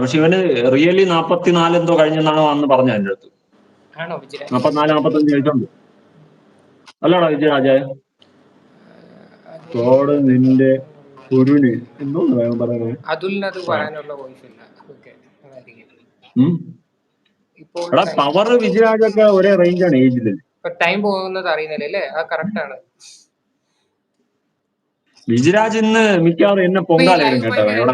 പക്ഷെ ഇവന് റിയലി നാപ്പത്തിനാല് എന്തോ കഴിഞ്ഞെന്നാണോ അന്ന് പറഞ്ഞത് എന്റെ അടുത്ത്. വിജയ? നാപ്പത്തിനാല് നാപ്പത്തഞ്ച് കഴിച്ചുണ്ട് അല്ലാടാ വിജയരാജേ തോട് നിന്റെ കുരുന് എന്തോന്ന് പറയുന്നത് പറയാനുള്ള? എടാ പവർ വിജയരാജൊക്കെ ഒരേ റേഞ്ചാണ് ഏജിൽ ടൈം പോകുന്നത് അറിയുന്നില്ല അല്ലേ? ആ കറക്റ്റ് ആണ്. വിജയരാജ് ഇന്ന് മിക്കവാറും എന്നെ പൊങ്കാലും കേട്ടോ നിങ്ങൾ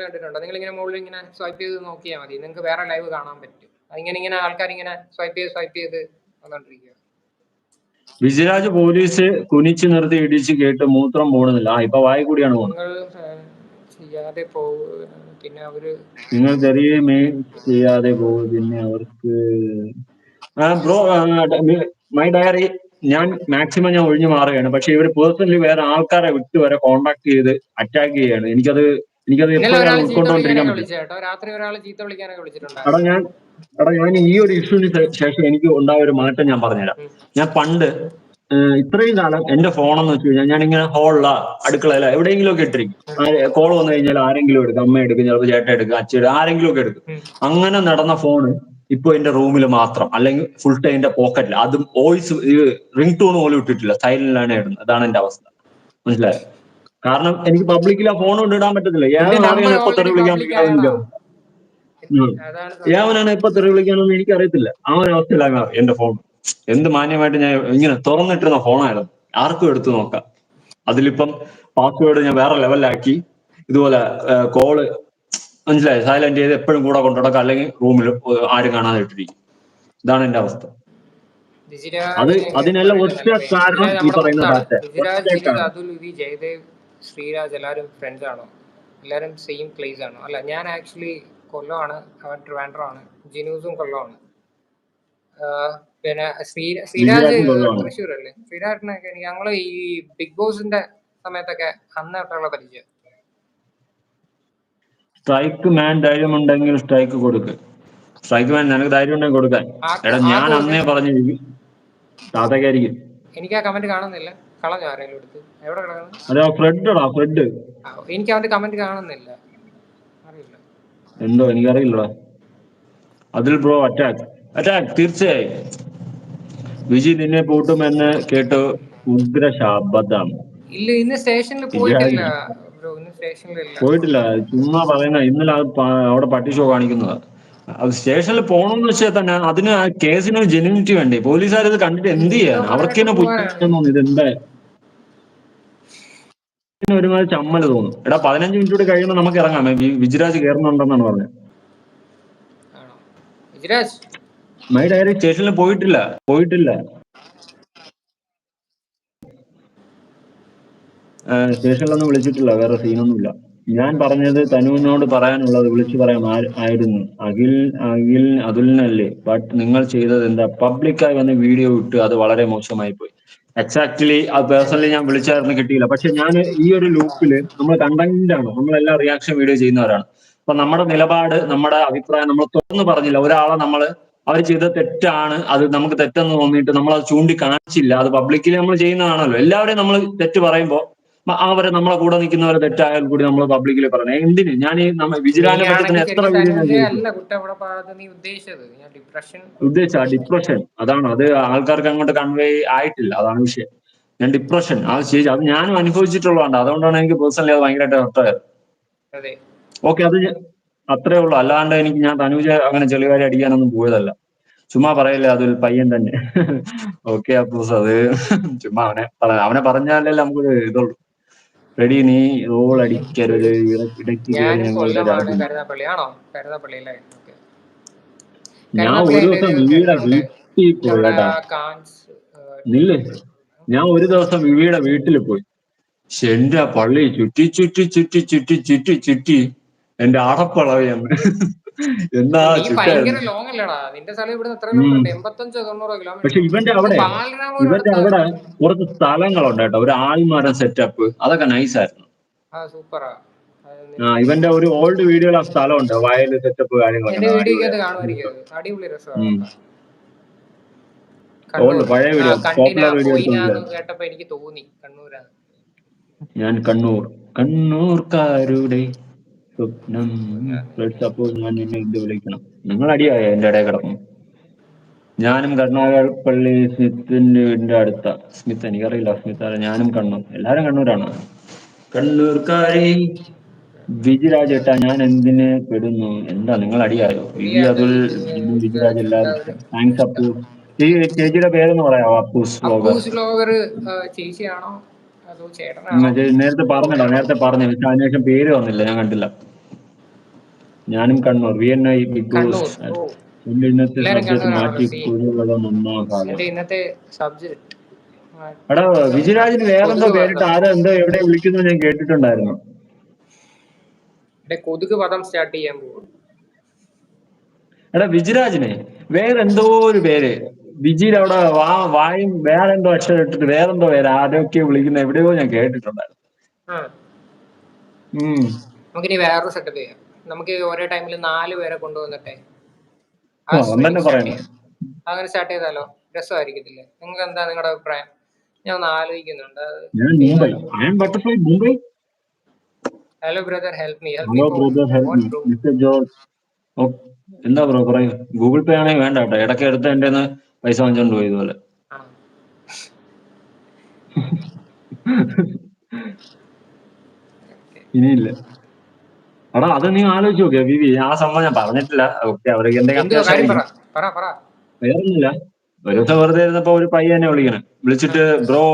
കണ്ടിട്ടുണ്ടോ? നിങ്ങൾ ഇങ്ങനെ മുകളിൽ ഇങ്ങനെ സ്വൈപ്പ് ചെയ്ത് നോക്കിയാൽ മതി. നിങ്ങൾക്ക് വേറെ ലൈവ് കാണാൻ പറ്റും. ഇങ്ങനെ ഇങ്ങനെ ആൾക്കാർ ഇങ്ങനെ സ്വൈപ്പ് ചെയ്ത് സ്വൈപ്പ് ചെയ്ത് വന്നോണ്ടിരിക്കുക വിജിരാജ് പോലീസ് കുനിച്ചു നിർത്തി ഇടിച്ച് കേട്ട് മൂത്രം പോണുന്നില്ല ആ ഇപ്പൊ വായി കൂടിയാണ് ചെയ്യാതെ പിന്നെ അവർ നിങ്ങൾ ചെറിയ മെയിൻ ചെയ്യാതെ പോകും പിന്നെ അവർക്ക് ബ്രോ മൈ ഡയറി ഞാൻ മാക്സിമം ഞാൻ ഒഴിഞ്ഞു മാറുകയാണ്. പക്ഷെ ഇവർ പേഴ്സണലി വേറെ ആൾക്കാരെ വിട്ട് വരെ കോണ്ടാക്ട് ചെയ്ത് അറ്റാക്ക് ചെയ്യാണ് എനിക്കത് എനിക്കത് എപ്പോഴും ഉൾക്കൊണ്ടോണ്ടിരിക്കാൻ പറ്റും. എടാ ഞാൻ എടാ ഞാൻ ഈ ഒരു ഇഷ്യൂവിന് ശേഷം എനിക്ക് ഉണ്ടായ ഒരു മാറ്റം ഞാൻ പറഞ്ഞുതരാം. ഞാൻ പണ്ട് ഇത്രയും കാലം എന്റെ ഫോണെന്ന് വെച്ച് കഴിഞ്ഞാൽ ഞാനിങ്ങനെ ഹോളില അടുക്കളയില എവിടെയെങ്കിലും ഒക്കെ ഇട്ടിരിക്കും. കോൾ വന്നു കഴിഞ്ഞാൽ ആരെങ്കിലും എടുക്കും. അമ്മ എടുക്കും ചിലപ്പോൾ ചേട്ടൻ എടുക്കും അച്ഛൻ എടുക്കും ആരെങ്കിലും ഒക്കെ എടുക്കും അങ്ങനെ നടന്ന ഫോണ് ഇപ്പൊ എന്റെ റൂമിൽ മാത്രം അല്ലെങ്കിൽ ഫുൾ ടൈം എന്റെ പോക്കറ്റിൽ അതും വോയിസ് റിംഗ് ടോൺ പോലും ഇട്ടിട്ടില്ല. സൈലന്റിലാണ് ഇടുന്നത്. അതാണ് എന്റെ അവസ്ഥ. മനസ്സിലായോ? കാരണം എനിക്ക് പബ്ലിക്കിൽ ആ ഫോൺ കൊണ്ട് ഇടാൻ പറ്റത്തില്ല. ഏവനാണ് എപ്പോ തെറി വിളിക്കാൻ. ഏവനാണ് എപ്പോ തെറി വിളിക്കാനൊന്നും എനിക്ക് അറിയത്തില്ല ആ ഒരു അവസ്ഥയിലാണ് എന്റെ ഫോൺ എന്ത് മാന്യമായിട്ട് ഞാൻ ഇങ്ങനെ തുറന്നിട്ടിരുന്ന ഫോണായിരുന്നു ആർക്കും എടുത്തു നോക്കാം. അതിലിപ്പം പാസ്വേഡ് ഞാൻ വേറെ ലെവലിലാക്കി ഇതുപോലെ കോൾ മനസ്സിലായി? സൈലന്റ് ചെയ്ത് എപ്പോഴും കൂടെ കൊണ്ടുനടക്കാം അല്ലെങ്കിൽ റൂമിൽ ആരും കാണാതെ ഇട്ടിരിക്കും ഇതാണ് എന്റെ അവസ്ഥ. അത് അതിനെല്ലാം ഒറ്റ കാരണം ഈ പറയുന്ന ശ്രീരാജ് എല്ലാവരും ഫ്രണ്ട്സ് ആണോ? എല്ലാവരും സെയിം പ്ലേസ് ആണോ? അല്ല ഞാൻ ആക്ച്വലി കൊല്ലമാണ് അവൻ ട്രിവാൻഡ്രം ആണ് ജിനൂസും കൊല്ലമാണ് പിന്നെ ശ്രീ ശ്രീരാജ്. തൃശ്ശൂർ അല്ലേ ശ്രീരാജിനൊക്കെ ഞങ്ങൾ ഈ ബിഗ് ബോസിന്റെ സമയത്തൊക്കെ അന്നൊക്കെയുള്ള പരിചയം. സ്ട്രൈക്ക് മാൻ ധൈര്യം ഉണ്ടെങ്കിൽ സ്ട്രൈക്ക് കൊടുക്ക്. സ്ട്രൈക്ക് മാൻ നിനക്ക് ധൈര്യം ഉണ്ടെങ്കിൽ കൊടുക്കാൻ എടാ ഞാൻ അന്നേ പറഞ്ഞു താത്തക്കായിരിക്കും. എനിക്ക് ആ കമന്റ് കാണുന്നില്ല. കളഞ്ഞു ആരെങ്കിലും എടുത്ത്? എവിടെ കളഞ്ഞു അതെ ഫ്രെഡാ ഫ്രെഡ് എനിക്ക് അവന്റെ കമന്റ് കാണുന്നില്ല. അറിയില്ല. എന്തോ എനിക്കറിയില്ലടാ. അതിൽ ബ്രോ അറ്റാക്ക് അറ്റാക്ക് തീർച്ചയായും. വിജി നിന്നെ പൂട്ടുമെന്ന് കേട്ട് ഉഗ്ര ശാബദം ഇല്ല ഇന്ന് സ്റ്റേഷനിൽ പോയിട്ടില്ല. പോയിട്ടില്ല. ചുമ്മാ പറയുന്ന ഇന്നലെ അവിടെ പട്ടി ഷോ കാണിക്കുന്നതാ. അത് സ്റ്റേഷനിൽ പോകണമെന്ന് വെച്ചാൽ തന്നെ അതിന് ആ കേസിന് ജെന്യൂനിറ്റി വേണ്ടേ? പോലീസുകാർ ഇത് കണ്ടിട്ട് എന്ത് ചെയ്യാൻ? അവർക്ക് തന്നെ തോന്നുന്നു. ഇതെന്താ? ഒരുമാതിരി ചമ്മൽ തോന്നും എടാ പതിനഞ്ച് മിനിറ്റ് കൂടി കഴിയുമ്പോൾ നമുക്ക് ഇറങ്ങാം. വിജിരാജ് കയറുന്നുണ്ടെന്നാണ് പറഞ്ഞത്. മൈ ഡയറി സ്റ്റേഷനിൽ പോയിട്ടില്ല. പോയിട്ടില്ല. സ്റ്റേഷനിലൊന്നും വിളിച്ചിട്ടില്ല വേറെ സീനൊന്നുമില്ല. ഞാൻ പറഞ്ഞത് തനുവിനോട് പറയാനുള്ളത് വിളിച്ചു പറയാൻ ആയിരുന്നു. അഖിൽ അഖിൽ അതുലിനല്ലേ? ബട്ട് നിങ്ങൾ ചെയ്തത് എന്താ? പബ്ലിക്കായി വന്ന് വീഡിയോ ഇട്ട് അത് വളരെ മോശമായി പോയി എക്സാക്ട്ലി അത് പേഴ്സണലി ഞാൻ വിളിച്ചായിരുന്നു കിട്ടിയില്ല. പക്ഷെ ഞാൻ ഈ ഒരു ലൂപ്പിൽ നമ്മൾ കണ്ടന്റ് ആണ് നമ്മളെല്ലാം റിയാക്ഷൻ വീഡിയോ ചെയ്യുന്നവരാണ്. അപ്പൊ നമ്മുടെ നിലപാട് നമ്മുടെ അഭിപ്രായം നമ്മൾ തുറന്നു പറഞ്ഞില്ല. ഒരാളെ നമ്മൾ അവർ ചെയ്ത തെറ്റാണ് അത് നമുക്ക് തെറ്റെന്ന് തോന്നിയിട്ട് നമ്മൾ അത് ചൂണ്ടിക്കാണിച്ചില്ല. അത് പബ്ലിക്കിൽ നമ്മൾ ചെയ്യുന്നതാണല്ലോ. എല്ലാവരെയും നമ്മൾ തെറ്റ് പറയുമ്പോൾ അവരെ നമ്മളെ കൂടെ നിൽക്കുന്നവരെ തെറ്റായാൽ കൂടി നമ്മൾ പബ്ലിക്കിൽ പറഞ്ഞു എന്തിന്? ഞാൻ ഈ വിജിലാനെ എത്ര ഉദ്ദേശിച്ച ഡിപ്രഷൻ അതാണ്. അത് ആൾക്കാർക്ക് അങ്ങോട്ട് കൺവേ ആയിട്ടില്ല. അതാണ് വിഷയം. ഞാൻ ഡിപ്രഷൻ ആ ശരി അത് ഞാനും അനുഭവിച്ചിട്ടുള്ളതാണ്. അതുകൊണ്ടാണ് എനിക്ക് പേഴ്സണലി അത് ഭയങ്കരമായിട്ട് ഹർട്ടായത് അതെ. ഓക്കെ അത് അത്രേ ഉള്ളൂ. അല്ലാണ്ട് എനിക്ക് ഞാൻ തനുജ അങ്ങനെ ചെളിവാരി അടിക്കാനൊന്നും പോയതല്ല. ചുമ്മാ പറയല്ലേ അതൊരു പയ്യൻ തന്നെ. ഓക്കെ അപ്പൂസ് അത് ചുമ്മാ അവനെ അവനെ പറഞ്ഞാലല്ലേ നമുക്ക് ഇതുള്ളൂ. റെഡി നീ റോൾ അടിക്കരുത്. ഇടയ്ക്ക് അല്ലേ? ഞാൻ ഒരു ദിവസം വിവിയുടെ വീട്ടിൽ പോയി നില്ലേ ഞാൻ ഒരു ദിവസം വിവിയുടെ വീട്ടിൽ പോയി. എന്റെ പള്ളി ചുറ്റി ചുറ്റി ചുറ്റി ചുറ്റി ചുറ്റി ചുറ്റി എന്റെ അടപ്പളവിയാണ് പക്ഷെ ഇവന്റെ അവിടെ ഇവന്റെ അവിടെ കുറച്ച് സ്ഥലങ്ങളുണ്ട് കേട്ടോ. ഒരു ആൽമരം സെറ്റപ്പ് അതൊക്കെ നൈസായിരുന്നു ആ ഇവന്റെ ഒരു ഓൾഡ് വീഡിയോയിൽ ആ സ്ഥലമുണ്ട്. വയൽ സെറ്റപ്പ് കാര്യങ്ങളൊക്കെ. ഓൾഡ് പഴയ വീഡിയോ പോപ്പുലർ വീഡിയോ പോയിനാന്ന് കേട്ടപ്പോ എനിക്ക് തോന്നി. കണ്ണൂരാണ്. ഞാൻ കണ്ണൂർ. കണ്ണൂർക്കാരുടെ സ്വപ്നം ഫ്ലഡ്സ് അപ്പോൾ ഞാൻ നിന്നെ ഇത് വിളിക്കണം. നിങ്ങൾ അടിയായോ എന്റെ ഇടയിൽ കിടക്കും ഞാനും കരുണാകപ്പള്ളി സ്മിത്തിന്റെ വീടിന്റെ അടുത്ത. സ്മിത്ത് എനിക്കറിയില്ല സ്മിത്ത് ആരാ. ഞാനും കണ്ണൂർ എല്ലാരും കണ്ണൂരാണ്? കണ്ണൂർക്കാരി വിജിരാജ് ഏട്ടാ ഞാൻ എന്തിന് പെടുന്നു? എന്താ നിങ്ങൾ അടിയായോ? വിജി അതുൽ വിജിരാജ് എല്ലാവരും താങ്ക്സ് അപ്പു. ഈ ചേച്ചിയുടെ പേരെന്ന് പറയാമോ? അപ്പൂസ് വ്ലോഗർ അപ്പൂസ് വ്ലോഗർ ചേച്ചിയാണോ? അതോ ചേട്ടനാണോ നേരത്തെ പറഞ്ഞല്ലോ നേരത്തെ പറഞ്ഞു. പക്ഷെ അതിനുശേഷം പേര് വന്നില്ല ഞാൻ കണ്ടില്ല. ഞാനും Kannur V N I Bigg Boss എന്റെ ഇന്നത്തെ സബ്ജക്ട് മാറ്റി ഒന്നാകാതെ എന്റെ ഇന്നത്തെ സബ്ജക്ട് എടാ വിജയരാജിന് വേറെന്തോ പേരിട്ട് ആരോ എന്തോ എവിടെ വിളിക്കുന്നു ഞാൻ കേട്ടിട്ടുണ്ടായിരുന്നു. കൊതുക് പദം സ്റ്റാർട്ട് ചെയ്യാൻ പോകും എടാ വിജയരാജിനെ വേറെന്തോ ഒരു പേര് വിജിയിൽ അവിടെ വാ വായും വേറെ എന്തോ അക്ഷരം ഇട്ടിട്ട് വേറെന്തോ പേര് ആരൊക്കെ വിളിക്കുന്ന എവിടെയോ ഞാൻ കേട്ടിട്ടുണ്ടായിരുന്നു. നമുക്കിനി വേറൊരു സെറ്റപ്പ് ചെയ്യാം. നമുക്ക് ഒരേ ടൈമിൽ നാല് പേരെ കൊണ്ടുവന്നിട്ടെ. അങ്ങനെ സ്റ്റാർട്ട് ചെയ്താലോ? രസമായിരിക്കത്തില്ലേ? നിങ്ങൾക്ക് എന്താ നിങ്ങളുടെ അഭിപ്രായം? ഞാൻ ഒന്ന് ആലോചിക്കുന്നുണ്ട്. Hello brother help me hello brother help mister George ഓ, എന്താ ബ്രോ പറയൂ ഗൂഗിൾ പേ ആണെങ്കിൽ വേണ്ട കേട്ടോ. ഇടയ്ക്ക് എടുത്ത് എന്റെ പൈസ വാങ്ങിച്ചോണ്ട് പോയി ഇതുപോലെ. ഇനിയില്ല. എടാ അത് നീ ആലോചിച്ച് നോക്കിയ വിവി ആ സംഭവം ഞാൻ പറഞ്ഞിട്ടില്ല. ഓക്കെ അവർക്ക് എന്തെങ്കിലും വേറൊന്നുമില്ല. ഒരു ദിവസം വെറുതെ ഇരുന്നപ്പോ ഒരു പയ്യനെ വിളിക്കണേ. വിളിച്ചിട്ട് ബ്രോ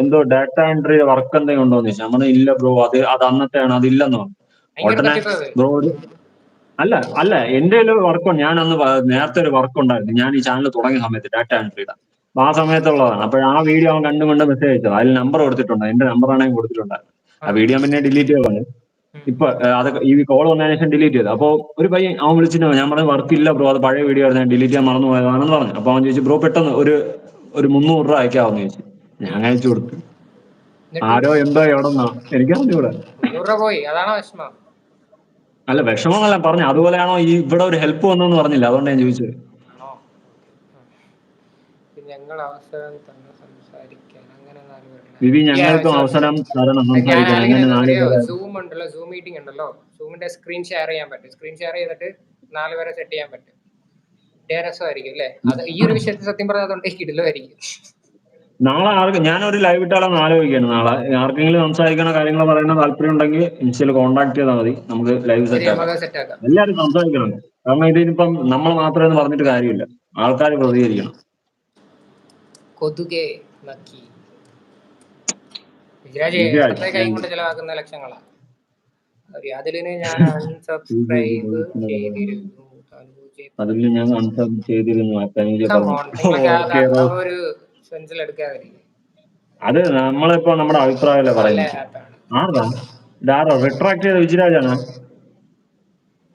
എന്തോ ഡാറ്റ എൻട്രി വർക്ക് എന്തെങ്കിലും ഉണ്ടോന്ന് ചോദിച്ചു. നമ്മൾ ഇല്ല ബ്രോ അത് അത് അന്നത്തെയാണ് അതില്ലെന്ന് പറഞ്ഞു. ഉടനെ ബ്രോ ഒരു അല്ല അല്ല എന്റെ ഒരു വർക്ക് ഞാൻ അന്ന് നേരത്തെ ഒരു വർക്ക് ഉണ്ടായിരുന്നു. ഞാൻ ഈ ചാനൽ തുടങ്ങിയ സമയത്ത് ഡാറ്റ എൻട്രിയുടെ ആ സമയത്തുള്ളതാണ്. അപ്പോൾ ആ വീഡിയോ അവൻ കണ്ടും കൊണ്ട് മെസ്സേജ് അയച്ചത്. അതിൽ നമ്പർ കൊടുത്തിട്ടുണ്ട്. എന്റെ നമ്പറാണ് ഞാൻ കൊടുത്തിട്ടുണ്ടായിരുന്നു. ആ വീഡിയോ പിന്നെ ഡിലീറ്റ് ചെയ്തതാണ്. ഇപ്പൊ അത് ഈ കോൾ വന്നതിന് ശേഷം ഡിലീറ്റ് ചെയ്തു. അപ്പോൾ ഒരു പയ്യൻ അവൻ വിളിച്ചിട്ട് ഞാൻ പറഞ്ഞു വർക്ക് ഇല്ല ബ്രോ അത് പഴയ വീഡിയോ ആയിരുന്നു. ഞാൻ ഡിലീറ്റ് ചെയ്യാൻ മറന്നു പോയതാണെന്ന് പറഞ്ഞു. അപ്പൊ അവൻ ചോദിച്ചു ബ്രോ പെട്ടെന്ന് ഒരു ഒരു മുന്നൂറ് രൂപ അയക്കാമെന്ന് ചോദിച്ചു. ഞാൻ അയച്ചു കൊടുത്തു. ആരോ എന്തോ എവിടെന്നാ. എനിക്കറിഞ്ഞൂടാ. മുന്നൂറ് രൂപ പോയി. അതാണോ വിഷമം? അല്ല വിഷമമല്ല പറഞ്ഞു. അതുപോലെയാണോ ഈ ഇവിടെ ഒരു ഹെൽപ്പ് വന്നെന്ന് പറഞ്ഞില്ല? അതുകൊണ്ട് ഞാൻ ചോദിച്ചത്. ഞങ്ങൾ അവസരം തന്നെ സംസാരിക്കാൻ അങ്ങനെ Yeah, ഞങ്ങൾക്കും അവസരം തരണം സംസാരിക്കാൻ. അങ്ങനെ സൂം ഉണ്ടല്ലോ സൂം മീറ്റിംഗ് ഉണ്ടല്ലോ. സൂമിന്റെ സ്ക്രീൻ ഷെയർ ചെയ്യാൻ പറ്റും. സ്ക്രീൻ ഷെയർ ചെയ്തിട്ട് നാല് പേരെ സെറ്റ് ചെയ്യാൻ പറ്റും. രസമായിരിക്കും അല്ലേ? അത് ഈ ഒരു വിഷയത്തിൽ സത്യം പറഞ്ഞാൽ അതുകൊണ്ട് കിടിലമായിരിക്കും നാളെ ആർക്ക് ഞാനൊരു ലൈവ് ഇട്ടാളെന്ന് ആലോചിക്കുകയാണ്. നാളെ ആർക്കെങ്കിലും സംസാരിക്കണ കാര്യങ്ങൾ പറയുന്ന താല്പര്യം ഉണ്ടെങ്കിൽ ഇൻസ്റ്റയിൽ കോൺടാക്ട് ചെയ്താൽ മതി. നമുക്ക് ലൈവ് സെറ്റ് ആക്കാം. എല്ലാവരും സംസാരിക്കണം. കാരണം ഇതിനിപ്പം നമ്മൾ മാത്രമെന്ന് പറഞ്ഞിട്ട് കാര്യമില്ല. ആൾക്കാർ പ്രതികരിക്കണം. കൊതുകെ നക്കി. വിരാജ് വിരാജ്, ഇടത്തെ കൈ കൊണ്ട് ചെലവാക്കുന്ന ലക്ഷങ്ങളാ. അതിലിന് ഞാൻ അൺസബ്സ്ക്രൈബ് ചെയ്തിരുന്നു. തനുജെ അതിൽ ഞാൻ അൺസബ് ചെയ്തിരുന്നു. ഒരു എടുക്കാതിരിക്കും അത് നമ്മളിപ്പോ നമ്മുടെ അഭിപ്രായമല്ലേ പറയുന്നത്? ആരാ ഇതാരോ റിട്രാക്ട് ചെയ്ത വിജിരാജാണോ.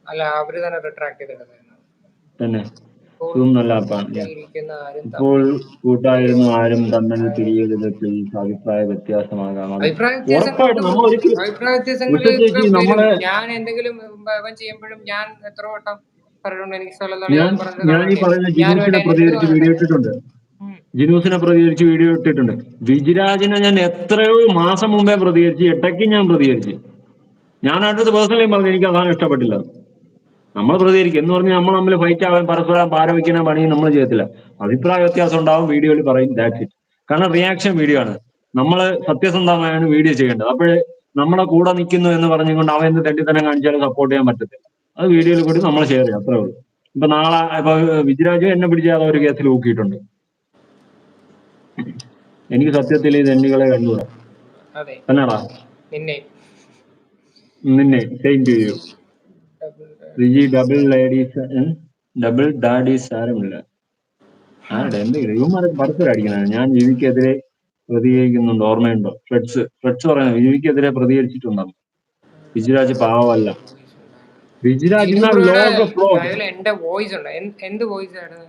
അല്ല അവർ തന്നെ റിട്രാക്ട് തന്നെ. ആരും ഇപ്പോൾ കൂട്ടായിരുന്നു ആരും തമ്മിൽ പിരിയരുത് പ്ലീസ് അഭിപ്രായ വ്യത്യാസമാകാം. ഉറപ്പായിട്ടും നമ്മൾ ഒരിക്കലും നമ്മളെ- ഞാൻ എന്തെങ്കിലും ചെയ്യുമ്പോഴും ഞാൻ എത്ര വട്ടം പറഞ്ഞിട്ടുണ്ട് എനിക്ക് ഞാൻ ഈ പറയുന്ന ജിനൂസിനെ പ്രതികരിച്ച് വീഡിയോ ഇട്ടിട്ടുണ്ട്. ജിനൂസിനെ പ്രതികരിച്ച് വീഡിയോ ഇട്ടിട്ടുണ്ട്. വിജിരാജിനെ ഞാൻ എത്രയോ മാസം മുമ്പേ പ്രതികരിച്ച് ഇടയ്ക്ക് ഞാൻ പ്രതികരിച്ച്. ഞാൻ അടുത്ത് പേഴ്സണലി പറഞ്ഞു എനിക്ക് അതാണ് ഇഷ്ടപ്പെട്ടില്ല നമ്മൾ പ്രതികരിക്കും. എന്ന് പറഞ്ഞാൽ നമ്മൾ തമ്മിൽ ഫൈറ്റ് ആവാൻ പരസ്പരം പാരവയ്ക്കുന്ന പണി നമ്മൾ ചെയ്യത്തില്ല. അഭിപ്രായ വ്യത്യാസം ഉണ്ടാവും വീഡിയോയിൽ പറയും ദാറ്റ് ഇറ്റ് കാരണം റിയാക്ഷൻ വീഡിയോ ആണ്. നമ്മൾ സത്യസന്ധമായാണ് വീഡിയോ ചെയ്യേണ്ടത്. അപ്പോൾ നമ്മളെ കൂടെ നിൽക്കുന്നു എന്ന് പറഞ്ഞുകൊണ്ട് അവൻ എന്ത് തെണ്ടിത്തരം കാണിച്ചാലും സപ്പോർട്ട് ചെയ്യാൻ പറ്റത്തില്ല. അത് വീഡിയോയിൽ കൂടി നമ്മൾ ഷെയർ ചെയ്യാം അത്രേ ഉള്ളൂ. ഇപ്പൊ നാളെ ഇപ്പൊ വിജിരാജ് എന്നെ പിടിച്ചാൽ ഒരു കേസിൽ ഊക്കിയിട്ടുണ്ട് എനിക്ക് സത്യത്തിൽ ഈ തെണ്ടികളെ കണ്ടുകൂടാ അതെ. തന്നെടാ. നിന്നെ. നിന്നെ. Same to you Riji double ladies double daddies ആരുമില്ല. ആരുടെ? എന്തെങ്കിലും ഇവന്മാരെ പരസ്പരം ഞാൻ ജീവിക്കെതിരെ പ്രതികരിക്കുന്നുണ്ട്. ഓർമ്മയുണ്ടോ? ഫ്ലഡ്സ് ഫ്ലഡ്സ് പറയുന്നത് ജീവിക്കെതിരെ പ്രതികരിച്ചിട്ടുണ്ടോ? വിജിരാജ് പാവമല്ല. വിജിരാജ് എന്റെ വോയിസ് ഉണ്ട്? എന്ത് വോയിസ് ആണ്?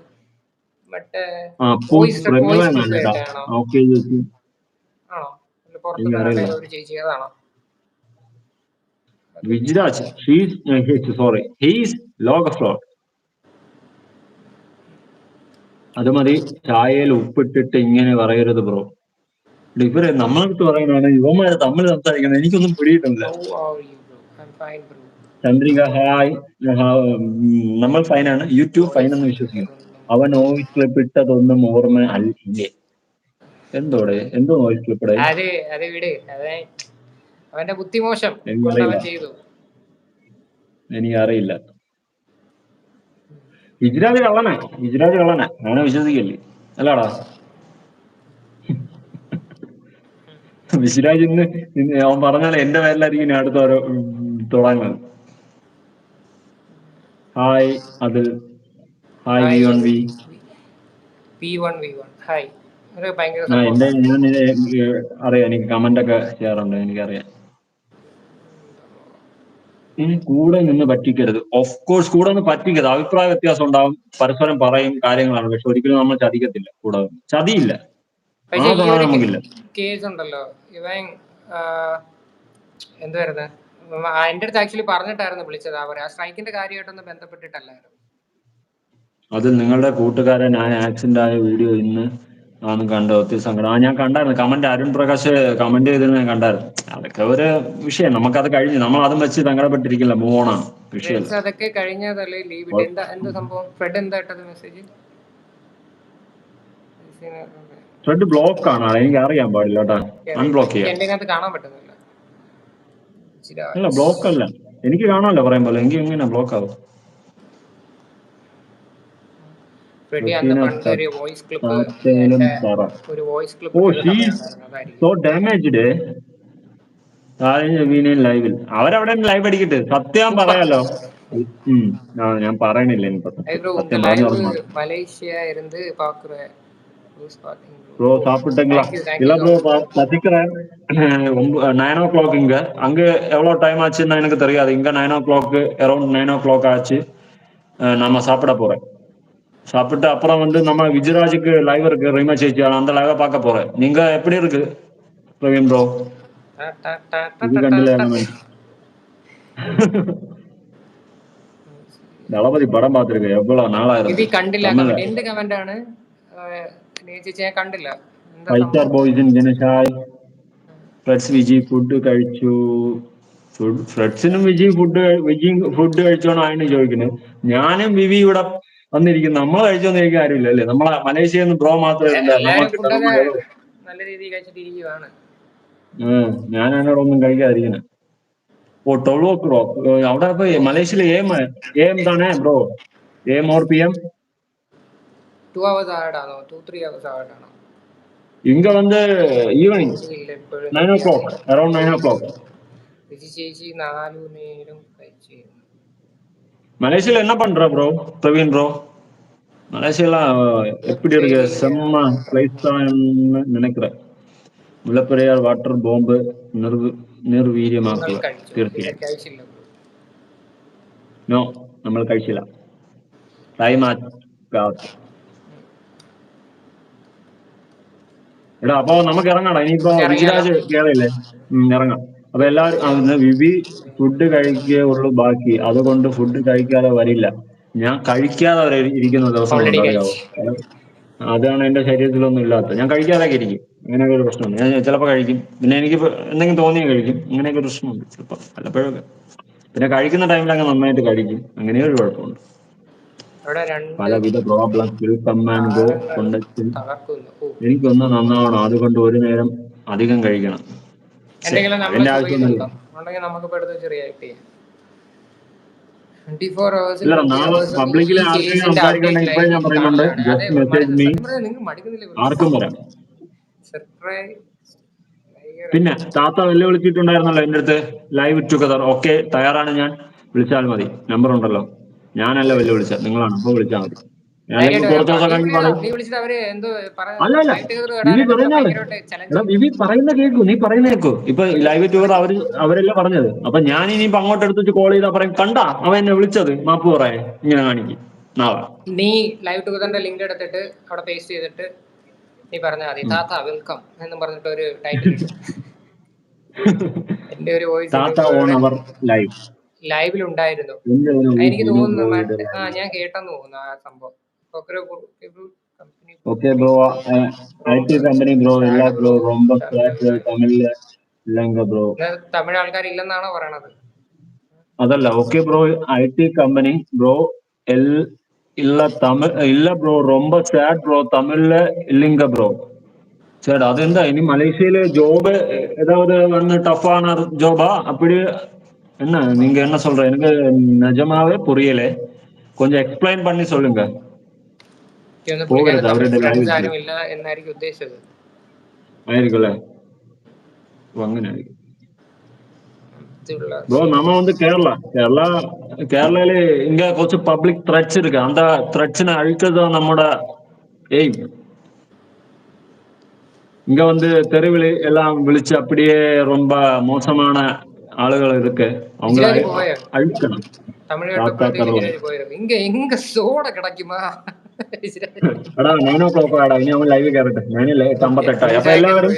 വിജിരാജ് ഷീസ് സോറി ഹീസ് ലോക ഫ്ലോഗ് അത് മതി. ചായയിൽ ഉപ്പിട്ടിട്ട് ഇങ്ങനെ പറയരുത് ബ്രോ ഇവർ നമ്മളടുത്ത് പറയുന്നതാണ് യുവമാര് തമ്മിൽ സംസാരിക്കുന്നത്. എനിക്കൊന്നും പിടിയിട്ടില്ല. ചന്ദ്രിക ഹായ് നമ്മൾ ഫൈനാണ് യൂട്യൂബ് ഫൈൻ എന്ന് വിശ്വസിക്കുന്നു. അവൻ വോയിസ് ക്ലിപ്പ് ഇട്ടതൊന്നും ഓർമ്മ അല്ലേ എന്തോടെ? എന്തോ വോയിസ് ക്ലിപ്പ് ഇടേ അത് അത് വിട്. അതെ അവന്റെ ബുദ്ധിമോശം ചെയ്തു. എനിക്കറിയില്ല. ഇജ്രാജ് കള്ളനാ. ഇജ്രാജ് കള്ളനാ. അങ്ങനെ വിശ്വസിക്കല്ലേ? അല്ലാടാ. വിശ്വരാജ് ഇന്ന് അവൻ പറഞ്ഞാൽ എന്റെ പേരിലായിരിക്കും അടുത്ത ഓരോ തുടങ്ങുന്നത്. ഹായ് അതിൽ hi V one V V one V one hi അറിയാം എനിക്ക് കമന്റ് ഒക്കെ ചെയ്യാറുണ്ട് എനിക്കറിയാം. ഇനി കൂടെ നിന്ന് പറ്റിക്കരുത്. ഓഫ് കോഴ്സ് കൂടെ നിന്ന് പറ്റിക്കരുത്. അഭിപ്രായ വ്യത്യാസം ഉണ്ടാവും പരസ്പരം പറയും കാര്യങ്ങളാണ് പക്ഷെ ഒരിക്കലും നമ്മൾ ചതിക്കത്തില്ല കൂടെ. ചതിയില്ല. കേസ് ഉണ്ടല്ലോ ഇവൻ എന്തുവായിരുന്നു എന്റെ അടുത്ത് ആക്ച്വലി പറഞ്ഞിട്ടായിരുന്നു വിളിച്ചത് അവർ ആ സ്ട്രൈക്കിന്റെ കാര്യമായിട്ടൊന്നും ബന്ധപ്പെട്ടിട്ടല്ലായിരുന്നു. അത് നിങ്ങളുടെ കൂട്ടുകാരൻ ആ ആക്സിഡന്റ് ആയ വീഡിയോ ഇന്ന് ആണ് കണ്ടത് ഒത്തിരി സങ്കടം. ആ ഞാൻ കണ്ടായിരുന്നു. കമന്റ് അരുൺ പ്രകാശ് കമന്റ് ചെയ്തിരുന്നു ഞാൻ കണ്ടായിരുന്നു. അതൊക്കെ ഒരു വിഷയം. നമുക്കത് കഴിഞ്ഞു. നമ്മൾ അതും വെച്ച് സങ്കടപ്പെട്ടിരിക്കില്ല. മൂവ് ഓൺ ആണ്. വിഷയമല്ല ഫ്രണ്ട്സ് അതൊക്കെ കഴിഞ്ഞതല്ലേ ലീവ് എന്താ എന്താ സംഭവം? ഫ്രെഡ് എന്താ ഇട്ടത് മെസ്സേജ് ഫ്രെഡ് ബ്ലോക്ക് ആണ്. എനിക്ക് അറിയാൻ പാടില്ല കേട്ടാ. അൺബ്ലോക്ക് ചെയ്യാം. കാണാൻ പറ്റുന്നില്ല. അല്ല ബ്ലോക്ക് അല്ല. എനിക്ക് കാണാമല്ലോ പറയാൻ പോലെ എനിക്ക് എങ്ങനെ ബ്ലോക്ക് ആവും ഫ്രെഡി അന്ന് റസീന പണ്ട് ഒരു വോയിസ് ക്ലിപ്പ് സത്തേലും പറ ഒരു voice clip oh she so damaged വീണയും ലൈവിൽ അവരവിടെ ലൈവ് അടിക്കട്ടെ സത്യം പറയാലോ ഉം. ആ, ഞാൻ പറയണില്ല ഇനിയിപ്പോ ப்ரோ உங்க സത്യം പറഞ്ഞു லைவ் പറഞ്ഞു மலேசியா இருந்து பாக்குறேன் Who's பாத்தீங்க ப்ரோ சாப்பிட்டீங்களா Thank you, thank இல்ல you. ப்ரோ பசிக்கிறேன் நைன் ஓ கிளாக் இங்க அங்க எவ்வளவு டைம் ஆச்சுன்னு எனக்கு தெரியாது இங்க nine o'clock around nine o'clock ஆச்சு அஹ் நம்ம சாப்பிட போறேன் சாப்பிட்டு அப்புறம் வந்து நம்ம விஜயராஜுக்கு லைவ் இருக்கு ரீமா சேச்சி அந்த லைவ பார்க்க போறேன் நீங்க எப்படி இருக்கு பிரவீன் ப்ரோ டா, டா, டா, டா, இது டா, கண்டில டா. தளபதி படம் பார்த்திருக்கேன் எவ்வளவு நாளா ഇത് இருக்கு കണ്ടില്ല തമിഴ്. കമന്റ് എന്ത് കമന്റ് ആണ് ചേച്ചി ഞാൻ കണ്ടില്ല എന്താ ഫൈവ് സ്റ്റാർ സംഭവം? ബോയ്സിൻ ജനഷായ് ഫ്രെഡ്സ് വിജി ഫുഡ് കഴിച്ചു ഫുഡ് ഫ്രെഡ്സിനും വിജി ഫുഡ് വിജി ഫുഡ് കഴിച്ചോണോ ആണ് ചോദിക്കുന്നത് ഞാനും വിവി ഇവിടെ വന്നിരിക്കുന്നു. നമ്മൾ കഴിച്ചു എനിക്ക് കാര്യമില്ല അല്ലേ നമ്മളെ മലേഷ്യയിൽ നിന്ന് ബ്രോ മാത്രമേ നല്ല രീതിയിൽ കഴിച്ചിട്ടിരിക്കുവാണ്. ഞാൻ അതിനോട് ഒന്നും കഴിക്കാതിരിക്കുന്നത് ഓ ട്വൽവ് ഓ ക്ലോക്ക് അവിടെ ഇപ്പൊ മലേഷ്യയിലെ M M താണേ bro M or P M വന്ന് ഈവനിങ് ഇല്ല ഇപ്പോഴും nine o'clock around nine o'clock ചേച്ചി നാലു നേരം കഴിച്ചിരുന്നു. மலேசியால என்ன பண்ற ப்ரோ பிரவீன் ப்ரோ மலேசியால எப்படி இருக்கு செம்ம பிளேஸ் தான் நினைக்கிறேன் മുല്ലപ്പെരിയാർ വാട്ടർ ബോംബ് നിർവ നിർവീര്യമാക്കുക നിങ്ങൾ കഴിച്ചു തീർച്ചയായും കഴിച്ചില്ല bro. നോ നമ്മൾ കഴിച്ചില്ല ടൈം എടാ അപ്പൊ നമുക്ക് ഇറങ്ങാടാ ഇനിയിപ്പോ ഇറങ്ങിയാലോ? വിജിരാജ് കേറില്ലേ ഉം, ഇറങ്ങാം അപ്പൊ എല്ലാവരും വിവി ഫുഡ് കഴിക്കേ ഉള്ളൂ ബാക്കി. അതുകൊണ്ട് ഫുഡ് കഴിക്കാതെ വരില്ല. ഞാൻ കഴിക്കാതെ വരെ ഇരിക്കുന്ന ദിവസം അതാണ് എന്റെ ശരീരത്തിലൊന്നും ഇല്ലാത്തത്. ഞാൻ കഴിക്കാതെ ഇരിക്കും. അങ്ങനെയൊക്കെ ഒരു പ്രശ്നമുണ്ട്. ഞാൻ ചിലപ്പോൾ കഴിക്കും. പിന്നെ എനിക്ക് എന്തെങ്കിലും തോന്നിയാൽ കഴിക്കും. അങ്ങനെയൊക്കെ ഒരു പ്രശ്നമുണ്ട് ചിലപ്പോൾ വല്ലപ്പോഴൊക്കെ. പിന്നെ കഴിക്കുന്ന ടൈമിൽ അങ്ങ് നന്നായിട്ട് കഴിക്കും. ഒരു കുഴപ്പമുണ്ട്. പലവിധ പ്രോബ്ലംസ് എനിക്കൊന്ന് നന്നാവണം. അതുകൊണ്ട് ഒരു നേരം അധികം കഴിക്കണം. എന്തെങ്കിലും നമ്മൾ ഉണ്ടെങ്കിൽ നമുക്ക് ഇപ്പൊ എടുത്ത് പിന്നെ താത്ത വിളിച്ചിട്ടുണ്ടായിരുന്നല്ലോ എന്റെ അടുത്ത്? ലൈവ് ടുഗദർ ഓക്കെ തയ്യാറാണ് ഞാൻ. വിളിച്ചാൽ മതി. നമ്പർ ഉണ്ടല്ലോ. ഞാനല്ല വെല്ലുവിളിച്ചത് നിങ്ങളാണ്. അപ്പൊ വിളിച്ചാൽ മതി. പറയും. വിവി പറയുന്ന കേൾക്കൂ നീ പറയുന്ന കേക്കൂ. ഇപ്പൊ ലൈവ് ടൂർ അവർ അവരെല്ലാം പറഞ്ഞത്. അപ്പൊ ഞാൻ ഇനിയിപ്പോ അങ്ങോട്ട് എടുത്തിട്ട് കോൾ ചെയ്താ പറയും കണ്ട അവൻ എന്നെ വിളിച്ചത്. മാപ്പ് പറയാൻ. ഇങ്ങനെ കാണിക്കും. നാളെ നീ ലൈവ് ടൂറിന്റെ ലിങ്ക് എടുത്തിട്ട് അവിടെ പേസ്റ്റ് ചെയ്തിട്ട് നീ പറഞ്ഞാൽ മതി. താത്ത വെൽക്കം എന്ന് പറഞ്ഞിട്ട് ഒരു ടൈറ്റിൽ എന്റെ ഒരു വോയിസ് അവർ ലൈവ് ലൈവിൽ ഉണ്ടായിരുന്നു. എനിക്ക് തോന്നുന്നു. ആ ഞാൻ കേട്ടെന്ന് തോന്നുന്നു ആ സംഭവം. Kokoro Group- Group company. Okay bro IT company bro எல்லா ப்ரோ ரொம்ப கிளாஸ் தமிழ்ல இல்லைங்க ப்ரோ ഇത് തമിഴ് ആൾക്കാർ ഇല്ലെന്നാണോ പറയണത് அதல்ல okay bro IT company bro L இல்ல தமிழ் இல்ல ப்ரோ ரொம்ப சேட் ப்ரோ தமிழ்ல இல்லைங்க ப்ரோ சரி அது இருந்தா இனி மலேசியில ஜோபு ஏதாவது வந்து டஃப்பான ஜோபா அப்படி என்ன நீங்க என்ன சொல்ற எனக்கு நிஜமாவே புரியல கொஞ்சம் எக்ஸ்பிளைன் பண்ணி சொல்லுங்க ആരും ഇല്ല എന്നായിരിക്കും ഉദ്ദേശിച്ചത് ആയിരിക്കുമല്ലേ ഓ അങ്ങനെ ആയിരിക്കും ഇതുള്ള ப்ரோ நம்ம வந்து கேரளா கேரளா கேரளால இங்க கொஞ்சம் பப்ளிக் த்ரெட்ஸ் இருக்கு அந்த த்ரெட்ஸினை அழிக்கிறது நம்மோட எய்ம் இங்க வந்து தெருவில் எல்லாம் விழிச்சு அப்படியே ரொம்ப மோசமான ஆளுகள் இருக்கு அவங்கள விஜயாஜி போவாயா? அழிக்கணும் தமிழ் தாத்தா கட்டப்பட்டு கருவம். விஜயாஜி போயிடும் இங்க எங்க சோட கிடைக்குமா വിജയാജി. എടാ നയൻ ഓ ക്ലോക്ക് ആടാ. ഇനി അവൻ ലൈവ് കയറട്ടെ നയനിലെ അമ്പത്തെട്ടായി അപ്പൊ എല്ലാവരും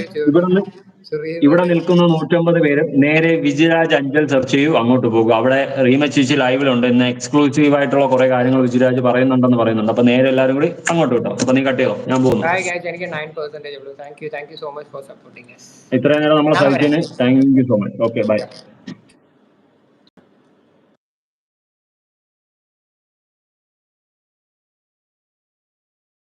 ഇവിടെ നിൽക്കുന്ന നൂറ്റമ്പത് പേര് നേരെ വിജയരാജ് അഞ്ചൽ സെർച്ച് ചെയ്യൂ. അങ്ങോട്ട് പോകും. അവിടെ റീമ ചേച്ചി ലൈവിലുണ്ട് ഇന്ന് എക്സ്ക്ലൂസീവ് ആയിട്ടുള്ള കുറെ കാര്യങ്ങൾ വിജയരാജ് പറയുന്നുണ്ടെന്ന് പറയുന്നുണ്ട്. അപ്പൊ നേരെ എല്ലാവരും കൂടി അങ്ങോട്ട് കിട്ടും അപ്പൊ നീ കട്ട് ചെയ്തോ? ഞാൻ പോകുന്നു. ഇത്രയും നേരം നമ്മളെ സഹിച്ചതിന് thank you so much okay bye